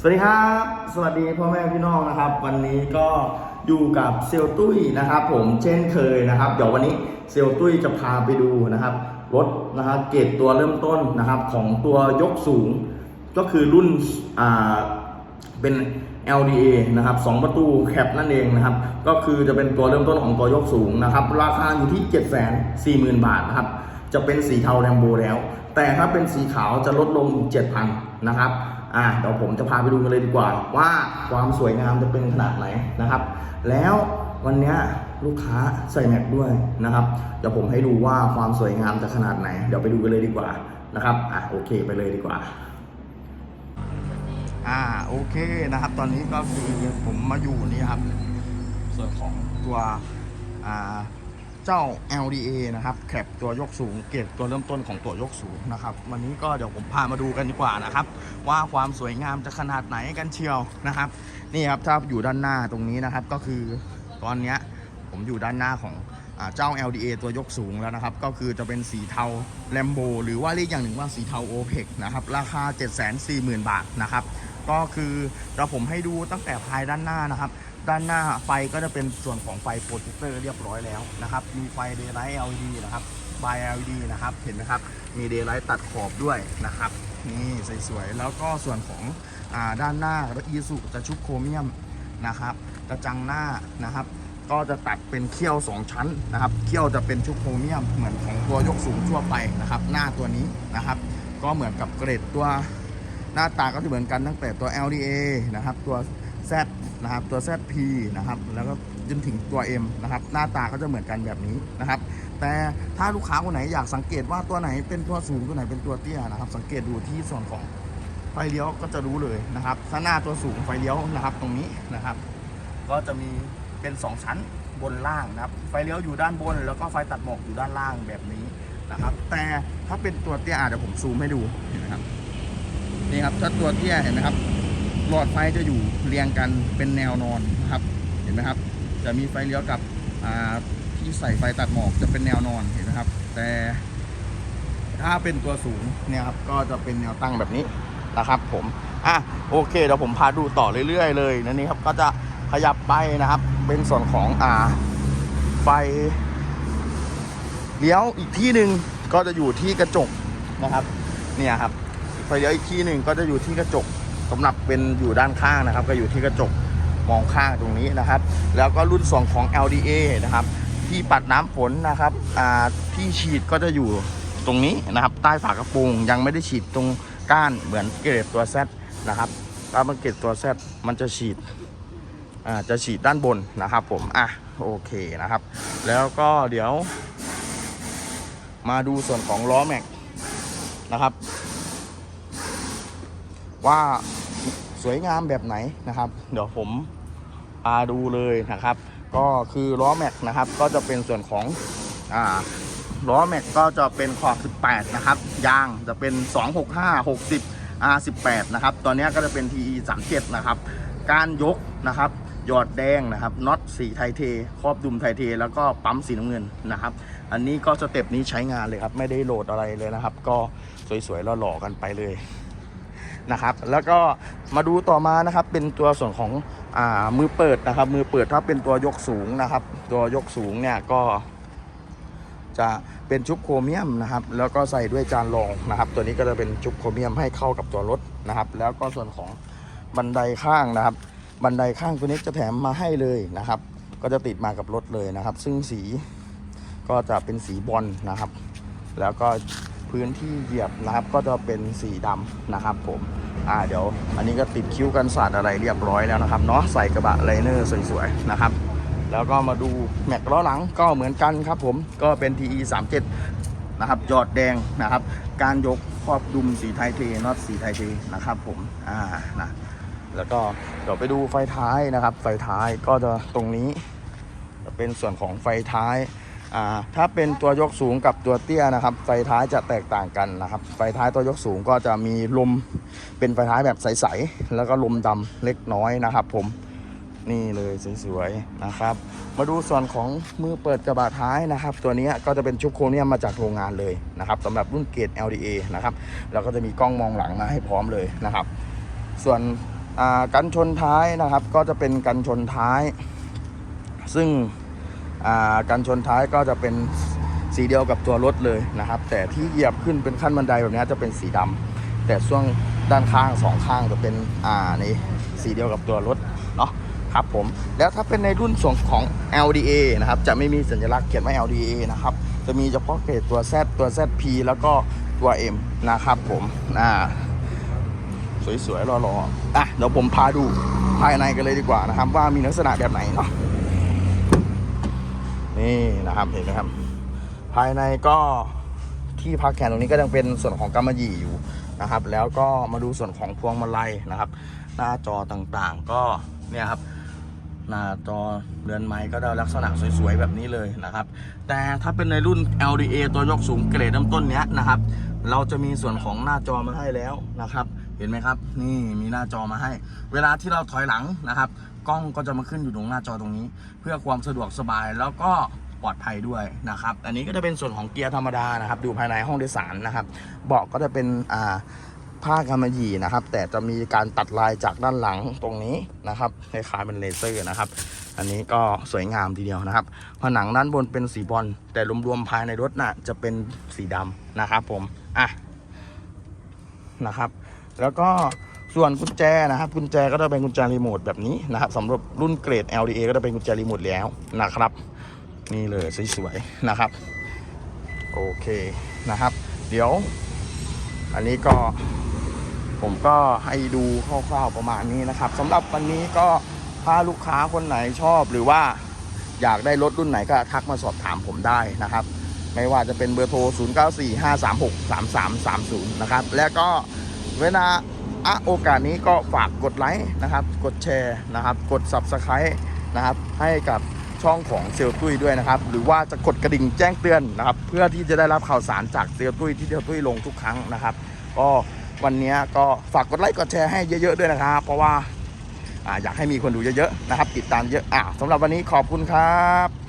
สวัสดีครับ สวัสดีพ่อแม่พี่น้องนะครับ วันนี้ก็อยู่กับเซลตุ้ยนะครับ ผมเช่นเคยนะครับ เดี๋ยววันนี้เซลตุ้ยจะพาไปดูนะครับรถนะครับเกรดตัวเริ่มต้นนะครับของตัวยกสูง ก็คือรุ่นอ่าเป็น LDA นะครับ2ประตูแคปนั่นเองนะครับ ก็คือจะเป็นตัวเริ่มต้นของตัวยกสูงนะครับ ราคาอยู่ที่ 740,000 บาทนะครับ จะเป็นสีเทาแรมโบแล้ว แต่ถ้าเป็นสีขาวจะลดลงอีก7,000 นะครับ อ่าเดี๋ยวผมจะพาไปดูกันเลยดีกว่า ว่าความสวยงามจะเป็นขนาดไหนนะครับ แล้ววันนี้ลูกค้าใส่แม็กด้วยนะครับ เดี๋ยวผมให้ดูว่าความสวยงามจะขนาดไหน เดี๋ยวไปดูกันเลยดีกว่านะครับอะโอเคไปเลยดีกว่าอ่าโอเคนะครับ ตอนนี้ก็คือผมมาอยู่นี่ครับ ส่วนของตัวอ่า เจ้า LDA นะครับแคปตัวยกสูงเกรดตัวเริ่มต้นของตัวยกสูงนะครับ วันนี้ก็เดี๋ยวผมพามาดูกันดีกว่านะครับ ว่าความสวยงามจะขนาดไหนกันเชียวนะครับ นี่ครับถ้าอยู่ด้านหน้าตรงนี้นะครับ ก็คือตอนเนี้ยผมอยู่ด้านหน้าของอเจ้า LDA ตัวยกสูงแล้วนะครับ ก็คือจะเป็นสีเทาแลมโบหรือว่าเรียกอย่างหนึ่งว่าสีเทาโอเพกนะครับ ราคา 740,000 บาทนะครับ ก็คือเราผมให้ดูตั้งแต่ภายด้านหน้านะครับ ด้านหน้าไฟก็จะเป็นส่วนของไฟโปรเจคเตอร์เรียบร้อยแล้วนะครับ มีไฟ Daylight LED นะครับบาย LED นะครับ เห็นไหมครับ มี Daylight ตัดขอบด้วยนะครับ นี่สวยๆ แล้วก็ส่วนของอาด้านหน้ารถอีสุจะชุบโครเมียมนะครับ กระจังหน้านะครับ ก็จะตัดเป็นเขี้ยว 2 ชั้นนะครับ เขี้ยวจะเป็นชุบโครเมียมเหมือนของตัวยกสูงทั่วไปนะครับ หน้าตัวนี้นะครับ ก็เหมือนกับเกรดตัวหน้าตาก็จะเหมือนกันตั้งแต่ตัว LDA นะครับ ตัว Z นะครับตัว ZP นะครับแล้วก็จนถึงตัว M นะครับหน้าตาก็จะเหมือนกันแบบนี้นะครับ แต่ถ้าลูกค้าคนไหนอยากสังเกตว่าตัวไหนเป็นตัวสูงตัวไหนเป็นตัวเตี้ยนะครับ สังเกตดูที่ส่วนของไฟเลี้ยวก็จะรู้เลยนะครับถ้าหน้าตัวสูงไฟเลี้ยวนะครับตรงนี้นะครับ ก็จะมีเป็น 2 ชั้นบนล่างนะครับ ไฟเลี้ยวอยู่ด้านบน แล้วก็ไฟตัดหมอกอยู่ด้านล่างแบบนี้นะครับ แต่ถ้าเป็นตัวเตี้ยอะเดี๋ยวผมซูมให้ดูเห็นไหมครับนี่ครับถ้าตัวเตี้ยเห็นไหมครับ หลอดไฟจะอยู่เรียงกันเป็นแนวนอนนะครับ เห็นไหมครับ จะมีไฟเลี้ยวกับที่ใส่ไฟตัดหมอกจะเป็นแนวนอนเห็นไหมครับ แต่ถ้าเป็นตัวสูงเนี่ยครับก็จะเป็นแนวตั้งแบบนี้นะครับผมอะโอเคเดี๋ยวผมพาดูต่อเรื่อยๆเลยนะนี่ครับก็จะขยับไปนะครับ เป็นส่วนของอ่าไฟเลี้ยวอีกที่หนึ่งก็จะอยู่ที่กระจกนะครับเนี่ยครับไฟเลี้ยวอีกที่หนึ่งก็จะอยู่ที่กระจก สำหรับเป็นอยู่ด้านข้างนะครับ ก็อยู่ที่กระจกมองข้างตรงนี้นะครับ แล้วก็รุ่นสองของ LDA นะครับ ที่ปัดน้ำฝนนะครับที่ฉีดก็จะอยู่ตรงนี้นะครับ ใต้ฝากระโปรงยังไม่ได้ฉีดตรงก้านเหมือนเกรดตัว Z นะครับถ้ามันเกรดตัว Z มันจะฉีดจะฉีดด้านบนนะครับ ผมอะโอเคนะครับ แล้วก็เดี๋ยว มาดูส่วนของล้อแม็กนะครับ ว่าสวยงามแบบไหนนะครับ เดี๋ยวผมพาดูเลยนะครับ ก็คือล้อแม็กนะครับ ก็จะเป็นส่วนของอ่าล้อแม็กก็จะเป็นขอบ18 นะครับ ยางจะเป็น 265 60 R18 นะครับ ตอนนี้ก็จะเป็น TE 37 นะครับ การยกนะครับหยอดแดงนะครับน็อตสีไทเท ครอบดุมไทเท แล้วก็ปั๊มสีน้ำเงินนะครับ อันนี้ก็สเต็ปนี้ใช้งานเลยครับ ไม่ได้โหลดอะไรเลยนะครับ ก็สวยๆหล่อๆกันไปเลย นะครับ แล้วก็มาดูต่อมานะครับเป็นตัวส่วนของอามือเปิดนะครับ มือเปิดถ้าเป็นตัวยกสูงนะครับ ตัวยกสูงเนี่ยก็ จะเป็นชุบโครเมียมนะครับ แล้วก็ใส่ด้วยจานรองนะครับ ตัวนี้ก็จะเป็นชุบโครเมียมให้เข้ากับตัวรถนะครับ แล้วก็ส่วนของบันไดข้างนะครับ บันไดข้างตัวนี้จะแถมมาให้เลยนะครับ ก็จะติดมากับรถเลยนะครับ ซึ่งสีก็จะเป็นสีบอลนะครับ แล้วก็ พื้นที่เหยียบนะครับก็จะเป็นสีดำนะครับผมอ่าเดี๋ยวอันนี้ก็ติดคิ้วกันสาดอะไรเรียบร้อยแล้วนะครับเนาะใส่กระบะไลเนอร์สวยๆนะครับ แล้วก็มาดูแม็กล้อหลังก็เหมือนกันครับผมก็เป็น TE 37นะครับยอดแดงนะครับ การยกครอบดุมสีไทเทน็อตสีไทเทนะครับผมอ่านะแล้วก็เดี๋ยวไปดูไฟท้ายนะครับ ไฟท้ายก็จะตรงนี้จะเป็นส่วนของไฟท้าย ถ้าเป็นตัวยกสูงกับตัวเตี้ยนะครับ ไฟท้ายจะแตกต่างกันนะครับ ไฟท้ายตัวยกสูงก็จะมีลมเป็นไฟท้ายแบบใสๆแล้วก็ลมดำเล็กน้อยนะครับ ผมนี่เลยสวยๆนะครับ มาดูส่วนของมือเปิดกระบะท้ายนะครับ ตัวนี้ก็จะเป็นชุบโครเนียมมาจากโรงงานเลยนะครับสำหรับรุ่นเกรด LDA นะครับแล้วก็จะมีกล้องมองหลังมาให้พร้อมเลยนะครับ ส่วนกันชนท้ายนะครับ ก็จะเป็นกันชนท้าย ซึ่ง กันชนท้ายก็จะเป็นสีเดียวกับตัวรถเลยนะครับ แต่ที่เหยียบขึ้นเป็นขั้นบันไดแบบนี้จะเป็นสีดำแต่ช่วงด้านข้างสองข้างจะเป็นอ่านี่สีเดียวกับตัวรถเนาะครับผมแล้วถ้าเป็นในรุ่นส่วนของ LDA นะครับจะไม่มีสัญลักษณ์เขียนว่า LDA นะครับจะมีเฉพาะเกรดตัว Z ตัว ZP แล้วก็ตัว M นะครับผมอ่าสวยๆรอๆอะเดี๋ยวผมพาดูภายในกันเลยดีกว่านะครับ ว่ามีลักษณะแบบไหนเนาะ นี่นะครับเห็นไหมครับ ภายในก็ที่พักแขนตรงนี้ก็ยังเป็นส่วนของกำมะหยี่อยู่นะครับ แล้วก็มาดูส่วนของพวงมาลัยนะครับ หน้าจอต่างๆ ก็เนี่ยครับหน้าจอเรือนไม้ก็ได้ลักษณะสวยๆแบบนี้เลยนะครับ แต่ถ้าเป็นในรุ่น LDA ตัวยกสูงเกรดเริ่มต้นเนี้ยนะครับ เราจะมีส่วนของหน้าจอมาให้แล้วนะครับ เห็นไหมครับ นี่มีหน้าจอมาให้ เวลาที่เราถอยหลังนะครับ กล้องก็จะมาขึ้นอยู่ตรงหน้าจอตรงนี้ เพื่อความสะดวกสบายแล้วก็ปลอดภัยด้วยนะครับ อันนี้ก็จะเป็นส่วนของเกียร์ธรรมดานะครับ ดูภายในห้องโดยสารนะครับ เบาะก็จะเป็นอ่าผ้ากำมะหยี่นะครับ แต่จะมีการตัดลายจากด้านหลังตรงนี้นะครับคล้ายๆเป็นเลเซอร์นะครับ อันนี้ก็สวยงามทีเดียวนะครับ ผนังด้านบนเป็นสีบอลแต่รวมๆภายในรถน่ะจะเป็นสีดำนะครับผม อะนะครับ แล้วก็ส่วนกุญแจนะครับกุญแจก็จะเป็นกุญแจรีโมทแบบนี้นะครับสำหรับรุ่นเกรด LDA ก็จะเป็นกุญแจรีโมทแล้วนะครับ นี่เลยสวยๆนะครับ โอเคนะครับ เดี๋ยว อันนี้ก็ผมก็ให้ดูคร่าวๆประมาณนี้นะครับสำหรับวันนี้ก็ถ้าลูกค้าคนไหนชอบหรือว่าอยากได้รถรุ่นไหนก็ทักมาสอบถามผมได้นะครับ ไม่ว่าจะเป็นเบอร์โทร 0945363330 นะครับ และก็ เวลาอะโอกาสนี้ก็ฝากกดไลค์นะครับ กดแชร์นะครับ กด Subscribe นะครับ ให้กับช่องของเซลตุ้ยด้วยนะครับ หรือว่าจะกดกระดิ่งแจ้งเตือนนะครับ เพื่อที่จะได้รับข่าวสารจากเซลตุ้ยที่เซลตุ้ยลงทุกครั้งนะครับ ก็วันนี้ก็ฝากกดไลค์กดแชร์ให้เยอะๆด้วยนะครับ เพราะว่าอยากให้มีคนดูเยอะๆนะครับ ติดตามเยอะอะสำหรับวันนี้ขอบคุณครับ